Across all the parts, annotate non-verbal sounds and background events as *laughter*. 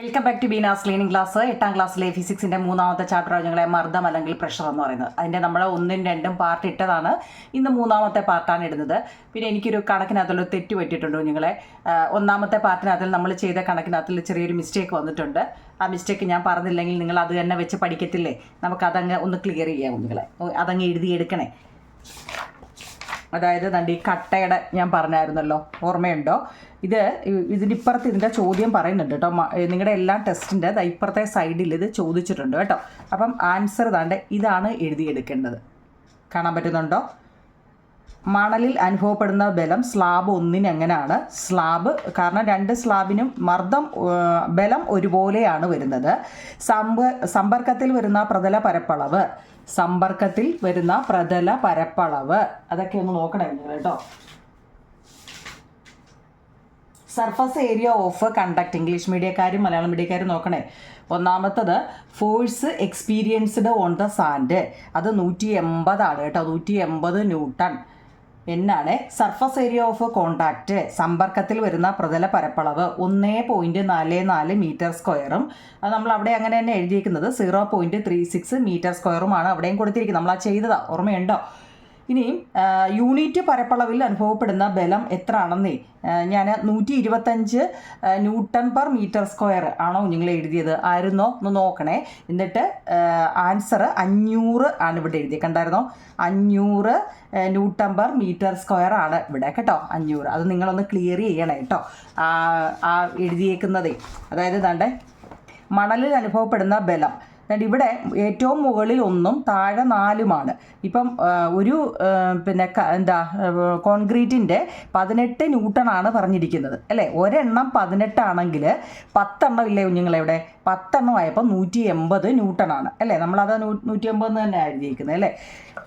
Welcome back to Beena's cleaning class എട്ടാം ക്ലാസ്സിലെ ഫിസിക്സിന്റെ മൂന്നാമത്തെ ചാപ്റ്റർ ഞങ്ങളെ മർദ്ദം അല്ലെങ്കിൽ പ്രഷർ എന്ന് പറയുന്നത്. അതിന്റെ നമ്മൾ ഒന്നും രണ്ടും പാർട്ട് ഇട്ടതാണ്. ഇന്ന് മൂന്നാമത്തെ പാർട്ടാണ് ഇടുന്നത്. പിന്നെ എനിക്കൊരു കണക്കിനകത്തുള്ള തെറ്റ് പറ്റിയിട്ടുണ്ട് നിങ്ങളെ? ഒന്നാമത്തെ പാർട്ടിനകത്തിൽ നമ്മൾ ചെയ്ത കണക്കിനകത്തിൽ ചെറിയൊരു മിസ്റ്റേക്ക് വന്നിട്ടുണ്ട്. ആ മിസ്റ്റേക്ക് ഞാൻ പറഞ്ഞില്ലെങ്കിൽ നിങ്ങൾ അത് തന്നെ വെച്ച് പഠിക്കത്തില്ലേ? നമുക്ക് അതങ്ങ് ഒന്ന് ക്ലിയർ ചെയ്യാം നിങ്ങളെ. അതങ്ങ് എഴുതിയെടുക്കണേ അതായത് നണ്ടി കട്ടയുടെ ഞാൻ പറഞ്ഞായിരുന്നല്ലോ ഓർമ്മയുണ്ടോ? ഇത് ഇതിന്റെ ഇപ്പുറത്ത് ഇതിന്റെ ചോദ്യം പറയുന്നുണ്ട് കേട്ടോ. നിങ്ങളുടെ എല്ലാ ടെസ്റ്റിന്റെ ഇപ്പുറത്തെ സൈഡിൽ ഇത് ചോദിച്ചിട്ടുണ്ട് കേട്ടോ. അപ്പം ആൻസർ താണ്ട് ഇതാണ് എഴുതിയെടുക്കേണ്ടത്. കാണാൻ പറ്റുന്നുണ്ടോ? മണലിൽ അനുഭവപ്പെടുന്ന ബലം സ്ലാബ് ഒന്നിന് എങ്ങനെയാണ് സ്ലാബ് കാരണം രണ്ട് സ്ലാബിനും മർദ്ദം ബലം ഒരുപോലെയാണ് വരുന്നത്. സമ്പ സമ്പർക്കത്തിൽ വരുന്ന പ്രതല പരപ്പളവ് സമ്പർക്കത്തിൽ വരുന്ന പ്രതല പരപ്പളവ്. അതൊക്കെ ഒന്ന് നോക്കണേ കേട്ടോ. Surface area of contact English മീഡിയക്കാരും Malayalam മീഡിയക്കാരും നോക്കണേ. ഒന്നാമത്തത് force experienced on the sand അത് നൂറ്റി എൺപതാണ് കേട്ടോ. നൂറ്റി എൺപത് ന്യൂട്ടൺ. എന്നാണ് സർഫസ് ഏരിയ ഓഫ് കോണ്ടാക്റ്റ് സമ്പർക്കത്തിൽ വരുന്ന പ്രതല പരപ്പളവ് ഒന്നേ പോയിന്റ് നാല് നാല് മീറ്റർ സ്ക്വയറും അത് നമ്മൾ അവിടെ അങ്ങനെ തന്നെ എഴുതിയിരിക്കുന്നത്. Zero point three six metre സ്ക്വയറുമാണ് അവിടെയും കൊടുത്തിരിക്കുന്നത്. നമ്മൾ ആ ചെയ്തതാണ് ഓർമ്മയുണ്ടോ? ഇനിയും യൂണിറ്റ് പരപ്പളവിൽ അനുഭവപ്പെടുന്ന ബലം എത്ര ആണെന്നേ ഞാൻ നൂറ്റി ഇരുപത്തഞ്ച് ന്യൂട്ടൺ പെർ മീറ്റർ സ്ക്വയർ ആണോ നിങ്ങൾ എഴുതിയത്? ആയിരുന്നോ? ഒന്ന് നോക്കണേ. എന്നിട്ട് ആൻസർ അഞ്ഞൂറ് ആണ് ഇവിടെ എഴുതിയത് കണ്ടായിരുന്നോ? അഞ്ഞൂറ് ന്യൂട്ടൺ പെർ മീറ്റർ സ്ക്വയർ ആണ് ഇവിടെ കേട്ടോ. അഞ്ഞൂറ്. അത് നിങ്ങളൊന്ന് ക്ലിയർ ചെയ്യണേ കേട്ടോ. ആ എഴുതിയേക്കുന്നതേ. അതായത് ദാണ്ടെ മണലിൽ അനുഭവപ്പെടുന്ന ബലം. എന്നിട്ട് ഇവിടെ ഏറ്റവും മുകളിൽ ഒന്നും താഴെ നാലുമാണ്. ഇപ്പം ഒരു പിന്നെ എന്താ കോൺക്രീറ്റിന്റെ പതിനെട്ട് ന്യൂട്ടണാണ് പറഞ്ഞിരിക്കുന്നത്. അല്ലേ? ഒരെണ്ണം പതിനെട്ടാണെങ്കിൽ പത്തെണ്ണം ഇല്ലേ കുഞ്ഞുങ്ങളെവിടെ പത്തെണ്ണം ആയപ്പോൾ നൂറ്റി എൺപത് ന്യൂട്ടണാണ്. അല്ലേ? നമ്മളത് നൂറ്റി എൺപത് തന്നെ എഴുതിയിരിക്കുന്നത് അല്ലേ?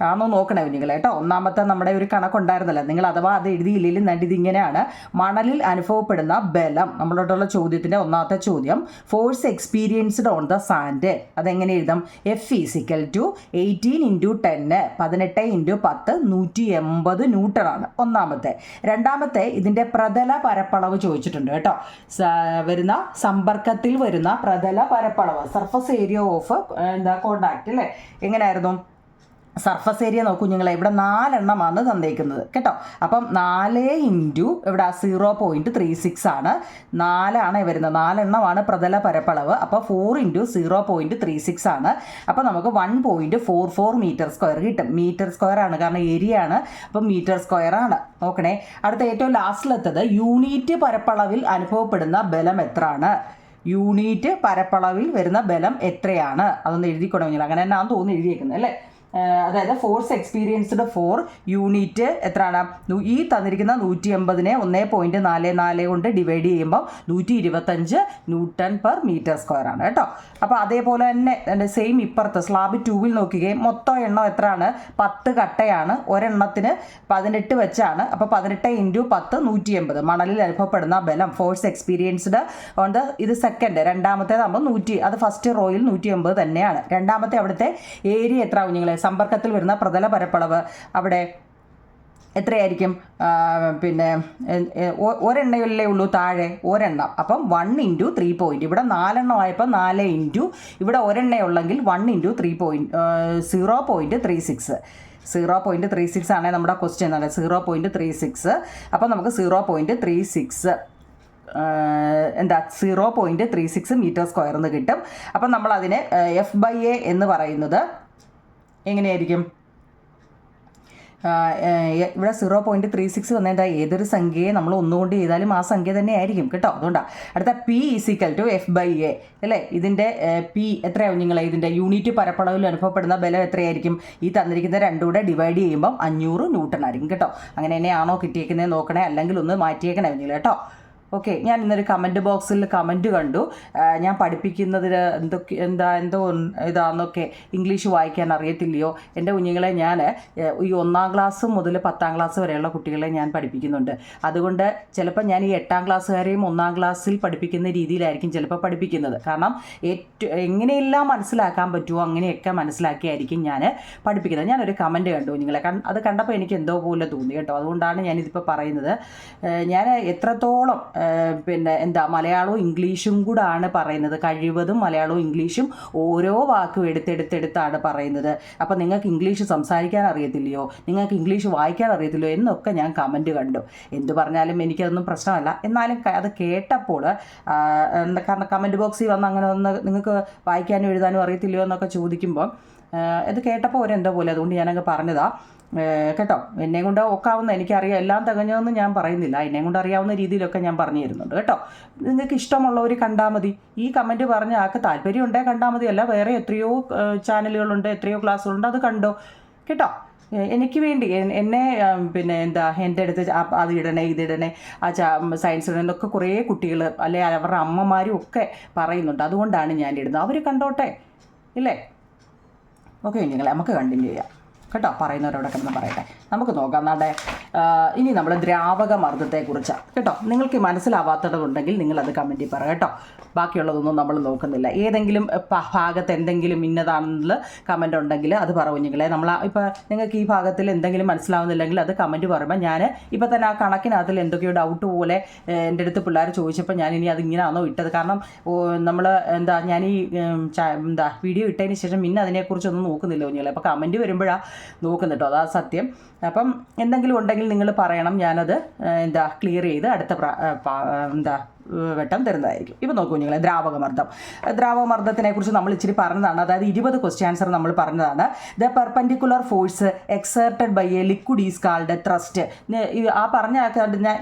ആണോ നോക്കണേ കുഞ്ഞുങ്ങളെ കേട്ടോ. ഒന്നാമത്തെ നമ്മുടെ ഒരു കണക്കുണ്ടായിരുന്നല്ലോ നിങ്ങൾ അഥവാ അത് എഴുതിയില്ലെങ്കിൽ നടി ഇതിങ്ങനെയാണ്. മണലിൽ അനുഭവപ്പെടുന്ന ബലം നമ്മളോടുള്ള ചോദ്യത്തിന്റെ ഒന്നാമത്തെ ചോദ്യം force experienced on the sand അതെങ്ങനെ എഴുതാം? F physical to eighteen into ten പതിനെട്ട് ഇന്റു പത്ത് നൂറ്റി എൺപത് ന്യൂട്ടണാണ് ഒന്നാമത്തെ. രണ്ടാമത്തെ ഇതിന്റെ പ്രതല പരപ്പളവ് ചോദിച്ചിട്ടുണ്ട് കേട്ടോ. വരുന്ന സമ്പർക്കത്തിൽ വരുന്ന പ്രതല പരപ്പളവ്. സർഫസ് ഏരിയ ഓഫ് എന്താ കോണ്ടാക്ട് അല്ലേ എങ്ങനെയായിരുന്നു? സർഫസ് ഏരിയ നോക്കൂ നിങ്ങൾ ഇവിടെ നാലെണ്ണമാണ് തന്നേക്കുന്നത്. കേട്ടോ? അപ്പം നാല് ഇന്റു ഇവിടെ സീറോ പോയിന്റ് ത്രീ സിക്സ് ആണ്. നാലാണ് വരുന്നത്. നാലെണ്ണമാണ് പ്രതല പരപ്പളവ്. അപ്പോൾ four into zero point three six ആണ്. അപ്പോൾ നമുക്ക് one point four four metre square കിട്ടും. മീറ്റർ സ്ക്വയർ ആണ്. കാരണം ഏരിയ ആണ്. അപ്പം മീറ്റർ സ്ക്വയർ ആണ്. നോക്കണേ. അടുത്ത ഏറ്റവും ലാസ്റ്റിലെത്തത് യൂണിറ്റ് പരപ്പളവിൽ അനുഭവപ്പെടുന്ന ബലം എത്രയാണ്? യൂണിറ്റ് പരപ്പളവിൽ വരുന്ന ബലം എത്രയാണ്? അതൊന്ന് എഴുതിക്കൊണ്ടെങ്കിൽ അങ്ങനെ തന്നെ ആണെന്ന് തോന്നുന്നു എഴുതിയേക്കുന്നത് അല്ലേ? അതായത് ഫോഴ്സ് എക്സ്പീരിയൻസ്ഡ് ഫോർ യൂണിറ്റ് എത്രയാണ്? ഈ തന്നിരിക്കുന്ന നൂറ്റി എൺപതിനെ ഒന്നേ പോയിന്റ് നാല് നാല് കൊണ്ട് ഡിവൈഡ് ചെയ്യുമ്പോൾ നൂറ്റി ഇരുപത്തഞ്ച് ന്യൂട്ടൺ പെർ മീറ്റർ സ്ക്വയർ ആണ് കേട്ടോ. അപ്പോൾ അതേപോലെ തന്നെ സെയിം ഇപ്പുറത്ത് സ്ലാബ് ടൂവിൽ നോക്കുകയും മൊത്തം എണ്ണം എത്രയാണ്? പത്ത് കട്ടയാണ്. ഒരെണ്ണത്തിന് പതിനെട്ട് വെച്ചാണ്. അപ്പോൾ പതിനെട്ട് ഇന്റു പത്ത് നൂറ്റി എൺപത് മണലിൽ അനുഭവപ്പെടുന്ന ബലം ഫോഴ്സ് എക്സ്പീരിയൻസ്ഡ് ഓൺ ദ ഇത് സെക്കൻഡ് രണ്ടാമത്തേതാകുമ്പോൾ നൂറ്റി അത് ഫസ്റ്റ് റോയിൽ നൂറ്റി എൺപത് തന്നെയാണ്. രണ്ടാമത്തെ അവിടുത്തെ ഏരിയ എത്ര കുഞ്ഞുങ്ങളെ? സമ്പർക്കത്തിൽ വരുന്ന പ്രതല പരപ്പളവ് അവിടെ എത്രയായിരിക്കും? പിന്നെ ഒരെണ്ണയല്ലേ ഉള്ളൂ താഴെ? ഒരെണ്ണം. അപ്പം വൺ ഇന്റു ത്രീ പോയിന്റ് ഇവിടെ നാലെണ്ണം ആയപ്പോൾ നാല് ഇന്റു ഇവിടെ ഒരെണ്ണയുള്ളെങ്കിൽ one into three point zero point three six zero point three six ആണ് നമ്മുടെ ക്വസ്റ്റ്യൻ അല്ലേ? സീറോ പോയിന്റ് ത്രീ സിക്സ് അപ്പം നമുക്ക് സീറോ പോയിന്റ് ത്രീ സിക്സ് എന്താ? Zero point three six metre square എന്ന് കിട്ടും. അപ്പം നമ്മളതിനെ എഫ് ബൈ എ എന്ന് പറയുന്നത് എങ്ങനെയായിരിക്കും? ഇവിടെ സീറോ പോയിന്റ് ത്രീ സിക്സ് വന്നേണ്ട ഏതൊരു സംഖ്യയെ നമ്മൾ ഒന്നുകൊണ്ട് ചെയ്താലും ആ സംഖ്യ തന്നെ ആയിരിക്കും കേട്ടോ. അതുകൊണ്ടാണ് അടുത്ത P is equal to F by A അല്ലേ? ഇതിന്റെ പി എത്രയാവും നിങ്ങൾ ഇതിന്റെ യൂണിറ്റ് പരപ്പളവിൽ അനുഭവപ്പെടുന്ന ബലം എത്രയായിരിക്കും? ഈ തന്നിരിക്കുന്ന രണ്ടും കൂടെ ഡിവൈഡ് ചെയ്യുമ്പം അഞ്ഞൂറ് ന്യൂട്ടൺ ആയിരിക്കും കേട്ടോ. അങ്ങനെ തന്നെയാണോ കിട്ടിയേക്കുന്നത് നോക്കണേ? അല്ലെങ്കിൽ ഒന്ന് മാറ്റിയേക്കണേ നിങ്ങൾ കേട്ടോ. ഓക്കെ ഞാൻ ഇന്നൊരു കമന്റ് ബോക്സിൽ കമന്റ് കണ്ടു. ഞാൻ പഠിപ്പിക്കുന്നതിൽ എന്തൊക്കെ എന്താ എന്തോ ഇതാന്നൊക്കെ ഇംഗ്ലീഷ് വായിക്കാൻ അറിയത്തില്ലയോ? എന്റെ കുഞ്ഞുങ്ങളെ ഞാൻ ഈ ഒന്നാം ക്ലാസ് മുതൽ പത്താം ക്ലാസ് വരെയുള്ള കുട്ടികളെ ഞാൻ പഠിപ്പിക്കുന്നുണ്ട്. അതുകൊണ്ട് ചിലപ്പോൾ ഞാൻ ഈ എട്ടാം ക്ലാസ്സുകാരെയും ഒന്നാം ക്ലാസ്സിൽ പഠിപ്പിക്കുന്ന രീതിയിലായിരിക്കും ചിലപ്പോൾ പഠിപ്പിക്കുന്നത്. കാരണം ഏറ്റവും എങ്ങനെയെല്ലാം മനസ്സിലാക്കാൻ പറ്റുമോ അങ്ങനെയൊക്കെ മനസ്സിലാക്കിയായിരിക്കും ഞാൻ പഠിപ്പിക്കുന്നത്. ഞാനൊരു കമന്റ് കണ്ടു കുഞ്ഞുങ്ങളെ. അത് കണ്ടപ്പോൾ എനിക്ക് എന്തോ പോലെ തോന്നി കേട്ടോ. അതുകൊണ്ടാണ് ഞാനിതിപ്പോൾ പറയുന്നത്. ഞാൻ എത്രത്തോളം പിന്നെ എന്താ മലയാളവും ഇംഗ്ലീഷും കൂടാണ് പറയുന്നത്. കഴിവതും മലയാളവും ഇംഗ്ലീഷും ഓരോ വാക്കും എടുത്തെടുത്തെടുത്താണ് പറയുന്നത്. അപ്പോൾ നിങ്ങൾക്ക് ഇംഗ്ലീഷ് സംസാരിക്കാൻ അറിയത്തില്ലയോ? നിങ്ങൾക്ക് ഇംഗ്ലീഷ് വായിക്കാൻ അറിയത്തില്ലയോ? എന്നൊക്കെ ഞാൻ കമന്റ് കണ്ടു. എന്ത് പറഞ്ഞാലും എനിക്കതൊന്നും പ്രശ്നമല്ല. എന്നാലും അത് കേട്ടപ്പോൾ കാരണം കമന്റ് ബോക്സിൽ വന്ന് അങ്ങനെ ഒന്ന് നിങ്ങൾക്ക് വായിക്കാനും എഴുതാനും അറിയത്തില്ലയോ എന്നൊക്കെ ചോദിക്കുമ്പോൾ ഇത് കേട്ടപ്പോൾ എന്തോ പോലെ അതുകൊണ്ട് ഞാനങ്ങ് പറഞ്ഞതാണ് കേട്ടോ? എന്നെ കൊണ്ട് ഒക്കാവുന്ന എനിക്കറിയാം. എല്ലാം തികഞ്ഞതെന്ന് ഞാൻ പറയുന്നില്ല. എന്നെ കൊണ്ട് അറിയാവുന്ന രീതിയിലൊക്കെ ഞാൻ പറഞ്ഞു തരുന്നുണ്ട് കേട്ടോ? നിങ്ങൾക്ക് ഇഷ്ടമുള്ളവർ കണ്ടാൽ മതി. ഈ കമന്റ് പറഞ്ഞ ആൾക്ക് താല്പര്യം ഉണ്ടേ കണ്ടാൽ മതി. അല്ല വേറെ എത്രയോ ചാനലുകളുണ്ട് എത്രയോ ക്ലാസ്സുകളുണ്ട്. അത് കണ്ടോ? കേട്ടോ? എനിക്ക് വേണ്ടി എന്നെ പിന്നെ എന്താ എന്റെ അടുത്ത് അത് ഇടണേ ഇതിടണേ ആ ചാ സയൻസ് ഇടണേന്നൊക്കെ കുറേ കുട്ടികൾ അല്ലെ അവരുടെ അമ്മമാരും ഒക്കെ പറയുന്നുണ്ട്. അതുകൊണ്ടാണ് ഞാൻ ഇടുന്നത്. അവർ കണ്ടോട്ടെ? ഇല്ലേ? ഓക്കെ കുഞ്ഞുങ്ങളെ നമുക്ക് കണ്ടിന്യൂ ചെയ്യാം. കേട്ടോ പറയുന്നവരോടൊക്കെ കിടന്ന് പറയട്ടെ. നമുക്ക് നോക്കാം നാടെ. ഇനി നമ്മൾ ദ്രാവക മർദ്ദത്തെക്കുറിച്ചാണ് കേട്ടോ നിങ്ങൾക്ക് മനസ്സിലാവാത്തതുണ്ടെങ്കിൽ നിങ്ങളത് കമന്റിൽ പറ കേട്ടോ. ബാക്കിയുള്ളതൊന്നും നമ്മൾ നോക്കുന്നില്ല. ഏതെങ്കിലും ഭാഗത്ത് എന്തെങ്കിലും ഇന്നതാണെന്നുള്ള കമന്റ് ഉണ്ടെങ്കിൽ അത് പറ കുഞ്ഞുങ്ങളെ. നമ്മൾ ഇപ്പോൾ നിങ്ങൾക്ക് ഈ ഭാഗത്തിൽ എന്തെങ്കിലും മനസ്സിലാവുന്നില്ലെങ്കിൽ അത് കമന്റ് പറയുമ്പോൾ ഞാൻ ഇപ്പോൾ തന്നെ ആ കണക്കിനകത്തിൽ എന്തൊക്കെയോ ഡൗട്ട് പോലെ എന്റെ അടുത്ത് പിള്ളേർ ചോദിച്ചപ്പോൾ ഞാൻ ഇനി അത് ഇങ്ങനെയാണോ ഇട്ടത്. കാരണം നമ്മൾ എന്താ ഞാൻ ഈ എന്താ വീഡിയോ ഇട്ടതിന് ശേഷം പിന്നെ അതിനെക്കുറിച്ചൊന്നും നോക്കുന്നില്ല കുഞ്ഞുങ്ങളെ. അപ്പോൾ കമന്റ് വരുമ്പോഴാണ് നോക്കുന്നത് കേട്ടോ അതാ സത്യം. അപ്പം എന്തെങ്കിലും ഉണ്ടെങ്കിൽ നിങ്ങൾ പറയണം. ഞാനത് എന്താ ക്ലിയർ ചെയ്ത് അടുത്ത എന്താ വട്ടം തരുന്നതായിരിക്കും. ഇപ്പം നോക്കൂ നിങ്ങൾ ദ്രാവകമർദ്ദം. ദ്രാവകമർദ്ദത്തിനെ കുറിച്ച് നമ്മൾ ഇച്ചിരി പറഞ്ഞതാണ്. അതായത് ഇരുപത് ക്വസ്റ്റ്യൻ ആൻസർ നമ്മൾ പറഞ്ഞതാണ്. The perpendicular force exerted by a liquid is called thrust ആ പറഞ്ഞ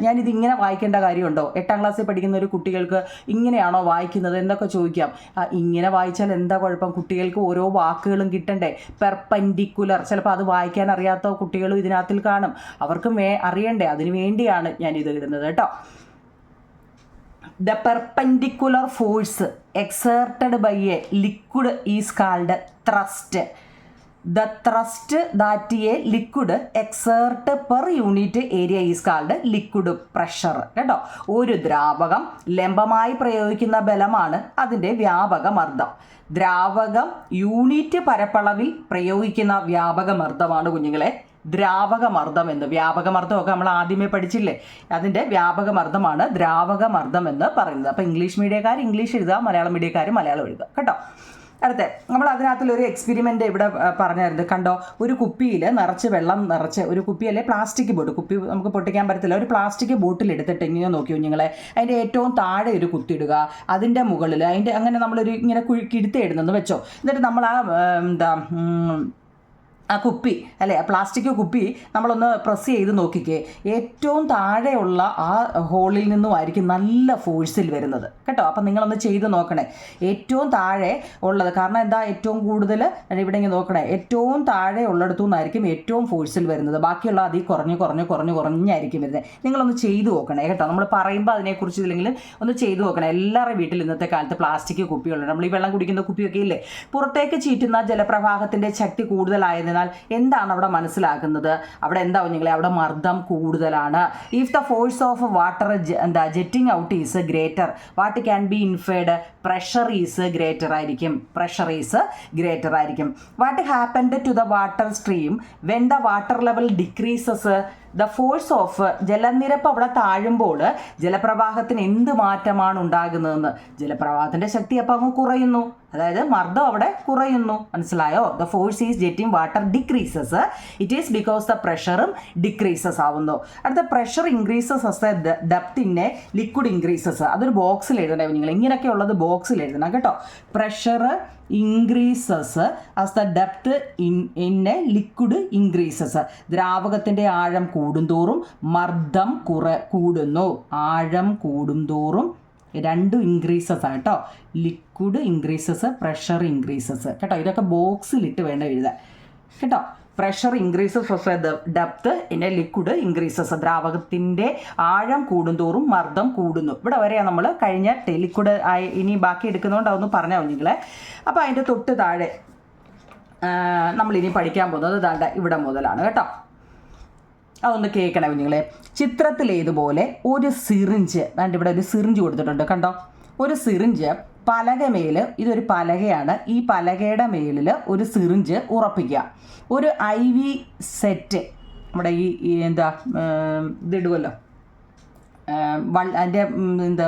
ഞാൻ ഇത് ഇങ്ങനെ വായിക്കേണ്ട കാര്യമുണ്ടോ? എട്ടാം ക്ലാസ്സിൽ പഠിക്കുന്ന ഒരു കുട്ടികൾക്ക് ഇങ്ങനെയാണോ വായിക്കുന്നത് എന്നൊക്കെ ചോദിക്കാം. ഇങ്ങനെ വായിച്ചാൽ എന്താ കുഴപ്പം? കുട്ടികൾക്ക് ഓരോ വാക്കുകളും കിട്ടണ്ടേ? പെർപെൻഡിക്കുലർ ചിലപ്പോൾ അത് വായിക്കാൻ അറിയാത്ത കുട്ടികളും ഇതിനകത്തിൽ കാണും. അവർക്കും അറിയണ്ടേ? അതിനു വേണ്ടിയാണ് ഞാൻ ഇത് ഇടുന്നത് കേട്ടോ. The perpendicular force exerted by a liquid is called thrust. The thrust that a liquid exert per unit area is called liquid pressure. കേട്ടോ? ഒരു ദ്രാവകം ലംബമായി പ്രയോഗിക്കുന്ന ബലമാണ് അതിന്റെ വ്യാപക മർദ്ദം ദ്രാവകം യൂണിറ്റ് പരപ്പളവിൽ പ്രയോഗിക്കുന്ന വ്യാപക മർദ്ദമാണ് കുഞ്ഞുങ്ങളെ. ദ്രാവക മർദ്ദം എന്ന്. വ്യാപക മർദ്ദമൊക്കെ നമ്മൾ ആദ്യമേ പഠിച്ചില്ലേ? അതിന്റെ വ്യാപക മർദ്ദമാണ് ദ്രാവക മർദ്ദം എന്ന് പറയുന്നത്. അപ്പോൾ ഇംഗ്ലീഷ് മീഡിയക്കാർ ഇംഗ്ലീഷ് എഴുതുക മലയാളം മീഡിയക്കാർ മലയാളം എഴുതുക. കേട്ടോ? അടുത്ത നമ്മൾ അതിനകത്തുള്ളൊരു എക്സ്പെരിമെന്റ് ഇവിടെ പറഞ്ഞായിരുന്നു കണ്ടോ? ഒരു കുപ്പിയിൽ നിറച്ച് വെള്ളം നിറച്ച് ഒരു കുപ്പി അല്ലെ പ്ലാസ്റ്റിക് ബോട്ട് കുപ്പി നമുക്ക് പൊട്ടിക്കാൻ പറ്റത്തില്ല. ഒരു പ്ലാസ്റ്റിക് ബോട്ടിൽ എടുത്തിട്ട് ഇങ്ങനെ നോക്കി കുഞ്ഞുങ്ങളെ? അതിന്റെ ഏറ്റവും താഴെ ഒരു കുത്തിയിടുക. അതിന്റെ മുകളിൽ അതിന്റെ അങ്ങനെ നമ്മളൊരു ഇങ്ങനെ കുഴി കിടുത്തിയിടുന്നെന്ന് വെച്ചോ. എന്നിട്ട് നമ്മൾ ആ എന്താ ആ കുപ്പി അല്ലെ? പ്ലാസ്റ്റിക് കുപ്പി നമ്മളൊന്ന് പ്രസ് ചെയ്ത് നോക്കിക്കേ. ഏറ്റവും താഴെയുള്ള ആ ഹോളിൽ നിന്നുമായിരിക്കും നല്ല ഫോഴ്സിൽ വരുന്നത്. കേട്ടോ? അപ്പം നിങ്ങളൊന്ന് ചെയ്ത് നോക്കണേ. ഏറ്റവും താഴെ ഉള്ളത് കാരണം എന്താ ഏറ്റവും കൂടുതൽ ഇവിടെ നോക്കണേ. ഏറ്റവും താഴെ ഉള്ളിടത്തു നിന്നായിരിക്കും ഏറ്റവും ഫോഴ്സിൽ വരുന്നത്. ബാക്കിയുള്ള അതിൽ കുറഞ്ഞ് കുറഞ്ഞ് കുറഞ്ഞ് കുറഞ്ഞായിരിക്കും വരുന്നത്. നിങ്ങളൊന്ന് ചെയ്ത് നോക്കണേ കേട്ടോ? നമ്മൾ പറയുമ്പോൾ അതിനെക്കുറിച്ച് ഇല്ലെങ്കിലും ഒന്ന് ചെയ്ത് നോക്കണേ. എല്ലാവരുടെ വീട്ടിൽ ഇന്നത്തെ കാലത്ത് പ്ലാസ്റ്റിക് കുപ്പികളുണ്ട്. നമ്മൾ ഈ വെള്ളം കുടിക്കുന്ന കുപ്പിയൊക്കെ ഇല്ലേ? പുറത്തേക്ക് ചീറ്റുന്ന ജലപ്രവാഹത്തിന്റെ ശക്തി കൂടുതലായതിനാൽ എന്താണ് അവിടെ മനസ്സിലാക്കുന്നത്? അവിടെ എന്താ കുഞ്ഞുങ്ങളെ? അവിടെ മർദ്ദം കൂടുതലാണ്. If the force of water എന്താ jetting out is greater what can be inferred pressure is greater ആയിരിക്കും. പ്രഷർ ഈസ് ഗ്രേറ്റർ ആയിരിക്കും. What happened to the water stream when the water level decreases the force of ജലനിരപ്പ് അവിടെ താഴുമ്പോൾ ജലപ്രവാഹത്തിന് എന്ത് മാറ്റമാണ് ഉണ്ടാകുന്നതെന്ന്? ജലപ്രവാഹത്തിന്റെ ശക്തി അപ്പൊ അങ്ങ് കുറയുന്നു. അതായത് മർദ്ദം അവിടെ കുറയുന്നു. മനസ്സിലായോ? The force is jetting water decreases it is because the പ്രഷറും ഡിക്രീസസ് ആവുന്നു. അടുത്ത pressure increases as a depth in a liquid increases അതൊരു ബോക്സിൽ എഴുതണേ. നിങ്ങൾ ഇങ്ങനെയൊക്കെ ഉള്ളത് ബോക്സിൽ എഴുതണം കേട്ടോ. Pressure increases as the depth in in a liquid increases ദ്രാവകത്തിന്റെ ആഴം കൂടുന്തോറും മർദ്ദം കുറ കൂടുന്നു. ആഴം കൂടുന്തോറും രണ്ടും ഇൻക്രീസസ് ആണ് കേട്ടോ ലിക്വിഡ് ഇൻക്രീസസ് പ്രഷർ ഇൻക്രീസസ് കേട്ടോ ഇതൊക്കെ ബോക്സിലിട്ട് വേണ്ട എഴുതാൻ. കേട്ടോ pressure increases of depth in a liquid increases ദ്രാവകത്തിന്റെ ആഴം കൂടുന്തോറും മർദ്ദം കൂടുന്നു. ഇവിടെ വരെയാണ് നമ്മൾ കഴിഞ്ഞ ലിക്വിഡ് ആയി ഇനി ബാക്കി എടുക്കുന്നതുകൊണ്ട് അതൊന്ന് പറഞ്ഞാൽ നിങ്ങളെ. അപ്പോൾ അതിന്റെ തൊട്ട് താഴെ നമ്മളിനി പഠിക്കാൻ പോകുന്നത് ദാണ്ട ഇവിടെ മുതലാണ് കേട്ടോ. അതൊന്ന് കേൾക്കണേ കുഞ്ഞുങ്ങളെ. ചിത്രത്തിലേതുപോലെ ഒരു സിറിഞ്ച് ദാണ്ട് ഇവിടെ ഒരു സിറിഞ്ച് കൊടുത്തിട്ടുണ്ട് കണ്ടോ? ഒരു സിറിഞ്ച് പലകമേൽ ഇതൊരു പലകയാണ്. ഈ പലകയുടെ മേലിൽ ഒരു സിറിഞ്ച് ഉറപ്പിക്കുക. ഒരു ഐ വി സെറ്റ് നമ്മുടെ ഈ എന്താ ഇതിടുമല്ലോ അതിന്റെ എന്താ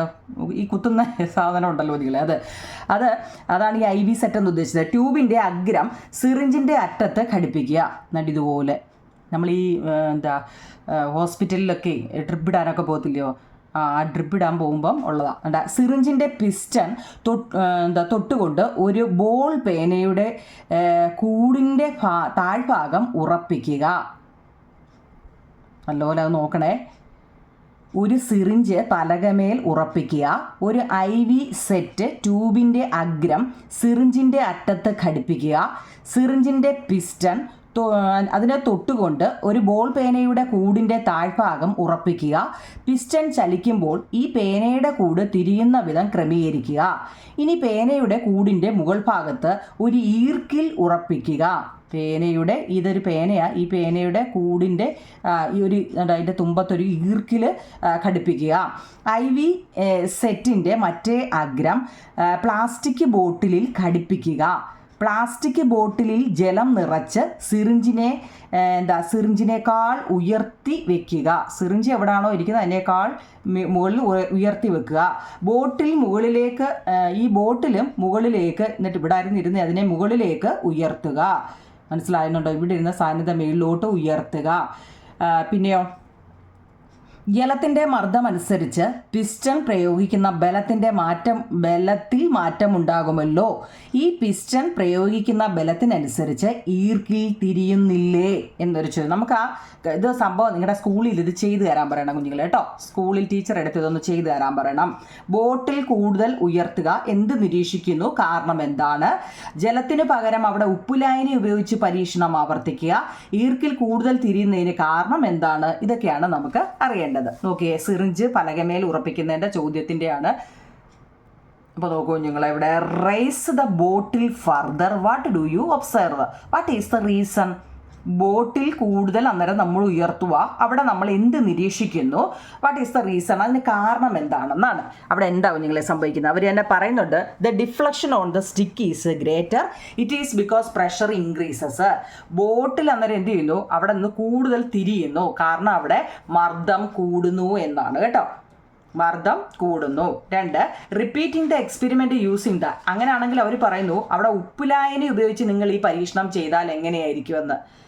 ഈ കുത്തുന്ന സാധനം ഉണ്ടല്ലോ നിങ്ങളെ അത്. അത് അതാണ് ഈ ഐ വി സെറ്റ് എന്ന് ഉദ്ദേശിച്ചത്. ട്യൂബിന്റെ അഗ്രം സിറിഞ്ചിന്റെ അറ്റത്ത് ഘടിപ്പിക്കുക. എന്നിട്ട് ഇതുപോലെ. നമ്മൾ ഈ എന്താ ഹോസ്പിറ്റലിലൊക്കെ ട്രിപ്പ് ഇടാനൊക്കെ പോകത്തില്ലയോ? ഡ്രിപ്പ് ഇടാൻ പോകുമ്പം ഉള്ളതാണ് എന്താ സിറിഞ്ചിന്റെ പിസ്റ്റൺ തൊട്ട് എന്താ തൊട്ടുകൊണ്ട് ഒരു ബോൾ പേനയുടെ കൂടിന്റെ ഭാ താഴ്ഭാഗം ഉറപ്പിക്കുക. നല്ലപോലെ അത് നോക്കണേ. ഒരു സിറിഞ്ച് പലകമേൽ ഉറപ്പിക്കുക. ഒരു ഐ വി സെറ്റ് ട്യൂബിന്റെ അഗ്രം സിറിഞ്ചിന്റെ അറ്റത്ത് ഘടിപ്പിക്കുക. സിറിഞ്ചിന്റെ പിസ്റ്റൺ അതിനെ തൊട്ടുകൊണ്ട് ഒരു ബോൾ പേനയുടെ കൂടിന്റെ താഴ്ഭാഗം ഉറപ്പിക്കുക. പിസ്റ്റൺ ചലിക്കുമ്പോൾ ഈ പേനയുടെ കൂട് തിരിയുന്ന വിധം ക്രമീകരിക്കുക. ഇനി പേനയുടെ കൂടിന്റെ മുകൾ ഭാഗത്ത് ഒരു ഈർക്കിൽ ഉറപ്പിക്കുക. പേനയുടെ ഇതൊരു പേനയാണ് ഈ പേനയുടെ കൂടിന്റെ ഈ ഒരു അതിന്റെ തുമ്പത്തൊരു ഈർക്കിൽ ഘടിപ്പിക്കുക. ഐ വി സെറ്റിന്റെ മറ്റേ അഗ്രം പ്ലാസ്റ്റിക് ബോട്ടിലിൽ ഘടിപ്പിക്കുക. പ്ലാസ്റ്റിക് ബോട്ടിലിൽ ജലം നിറച്ച് സിറിഞ്ചിനെ എന്താ സിറിഞ്ചിനേക്കാൾ ഉയർത്തി വെക്കുക. സിറിഞ്ച് എവിടെയാണോ ഇരിക്കുന്നത് അതിനേക്കാൾ മുകളിൽ ഉയർത്തി വെക്കുക. ബോട്ടിൽ മുകളിലേക്ക് ഈ ബോട്ടിലും മുകളിലേക്ക് എന്നിട്ട് ഇവിടെ ആയിരുന്നു ഇരുന്ന് അതിനെ മുകളിലേക്ക് ഉയർത്തുക. മനസ്സിലായിരുന്നുണ്ടോ ഇവിടെ ഇരുന്ന സാന്നിധ്യം മേളിലോട്ട് ഉയർത്തുക. പിന്നെയോ? ജലത്തിന്റെ മർദ്ദമനുസരിച്ച് പിസ്റ്റൺ പ്രയോഗിക്കുന്ന ബലത്തിന്റെ മാറ്റം ബലത്തിൽ മാറ്റമുണ്ടാകുമല്ലോ. ഈ പിസ്റ്റൺ പ്രയോഗിക്കുന്ന ബലത്തിനനുസരിച്ച് ഈർക്കിൽ തിരിയുന്നില്ലേ എന്നൊരു ചോദ്യം. നമുക്ക് ആ ഇത് സംഭവം നിങ്ങളുടെ സ്കൂളിൽ ഇത് ചെയ്തു തരാൻ പറയണം കുഞ്ഞുങ്ങൾ കേട്ടോ. സ്കൂളിൽ ടീച്ചർ എടുത്ത് ഇതൊന്ന് ചെയ്തു തരാൻ പറയണം. ബോട്ടിൽ കൂടുതൽ ഉയർത്തുക എന്ത് നിരീക്ഷിക്കുന്നു? കാരണം എന്താണ്? ജലത്തിനു പകരം അവിടെ ഉപ്പുലായനി ഉപയോഗിച്ച് പരീക്ഷണം ആവർത്തിക്കുക. ഈർക്കിൽ കൂടുതൽ തിരിയുന്നതിന് കാരണം എന്താണ്? ഇതൊക്കെയാണ് നമുക്ക് അറിയേണ്ടത്. നോക്കിയേ സിറിഞ്ച് പലകമേൽ ഉറപ്പിക്കുന്നതിന്റെ ചോദ്യത്തിന്റെയാണ് അപ്പോൾ നോക്കൂ നിങ്ങൾ ഇവിടെ raise the bottle further what do you observe what is the reason bottle കൂടുതൽ അന്നേരം നമ്മൾ ഉയർത്തുക. അവിടെ നമ്മൾ എന്ത് നിരീക്ഷിക്കുന്നു? വാട്ട് ഈസ് ദ റീസൺ അതിന് കാരണം എന്താണെന്നാണ് അവിടെ എന്താവും നിങ്ങളെ സംഭവിക്കുന്നത്. അവർ തന്നെ പറയുന്നുണ്ട് the deflection on the stick is greater it is because pressure increases bottle അന്നേരം എന്ത് ചെയ്യുന്നു? അവിടെ നിന്ന് കൂടുതൽ തിരിയുന്നു. കാരണം അവിടെ മർദ്ദം കൂടുന്നു എന്നാണ് കേട്ടോ. മർദ്ദം കൂടുന്നു. രണ്ട് repeating the experiment using the അങ്ങനെയാണെങ്കിൽ അവർ പറയുന്നു അവിടെ ഉപ്പുലായനി ഉപയോഗിച്ച് നിങ്ങൾ ഈ പരീക്ഷണം ചെയ്താൽ എങ്ങനെയായിരിക്കുമെന്ന്.